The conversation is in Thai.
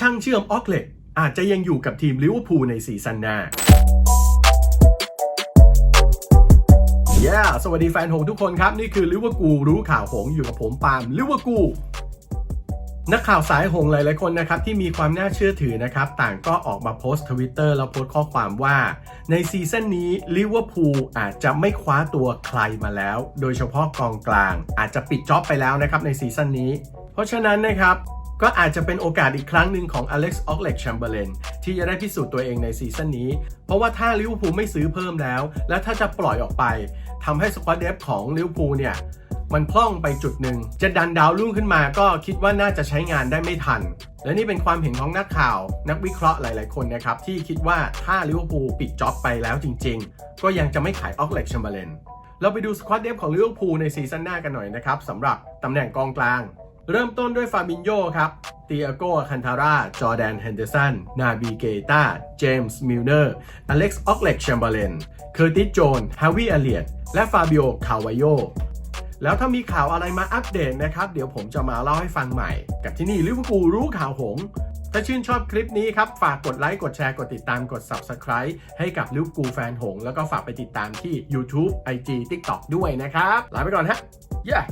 ช่างเชื่อมออกเล็กอาจจะยังอยู่กับทีมลิเวอร์พูลในซีซั่นหน้า yeah สวัสดีแฟนหงทุกคนครับ นี่คือลิเวอร์พูลรู้ข่าวหงอยู่กับผมปาล์มลิเวอร์พูลนักข่าวสายหงหลายๆคนนะครับที่มีความน่าเชื่อถือนะครับต่างก็ออกมาโพสต์ทวิตเตอร์แล้วโพสต์ข้อความว่า ในซีซั่นนี้ลิเวอร์พูลอาจจะไม่คว้าตัวใครมาแล้ว โดยเฉพาะกองกลางอาจจะปิดจ็อบไปแล้วนะครับในซีซั่นนี้ เพราะฉะนั้นนะครับ ก็อาจจะเป็นโอกาสอีกครั้งหนึ่งของอเล็กซ์ออกเล็กแชมเบอร์เลนที่จะได้พิสูจน์ตัวเองในซีซั่นนี้ เพราะว่าถ้าลิเวอร์พูลไม่ซื้อเพิ่มแล้ว และถ้าจะปล่อยออกไปทำให้สควอตเดฟของลิเวอร์พูลเนี่ย มันพล่องไปจุดหนึ่ง จะดันดาวรุ่งขึ้นมาก็คิดว่าน่าจะใช้งานได้ไม่ทัน และนี่เป็นความเห็นของนักข่าว นักวิเคราะห์หลาย ๆ คนนะครับที่คิดว่าถ้าลิเวอร์พูลปิดจ็อบไปแล้วจริง ๆ ก็ยังจะไม่ขายออกเล็กแชมเบอร์เลนเราไปดูสควอตเดฟของลิเวอร์พูลในซีซั่นหน้ากันหน่อยนะครับสำหรับตำแหน่งกองกลาง เริ่มต้นด้วยฟาบินโยครับเตียโกคันทาร่า จอแดน เฮนเดอร์สัน นาบีเกตาเจมส์ มิลเนอร์ อเล็กซ์ ออกเล็กแชมเบอร์เลน เคอร์ติส โจนฮาวิเอเลียต และฟาบิโอ คาวาโย แล้วถ้ามีข่าวอะไรมาอัปเดตนะครับ เดี๋ยวผมจะมาเล่าให้ฟังใหม่ กับที่นี่ลิเวอร์พูลรู้ข่าวหง ถ้าชื่นชอบคลิปนี้ครับ ฝากกดไลค์ กดแชร์ กดติดตาม กด Subscribe ให้กับลิเวอร์พูลแฟนหง แล้วก็ฝากไปติดตามที่ YouTube IG TikTok ด้วยนะครับ ลาไปก่อนฮะ yeah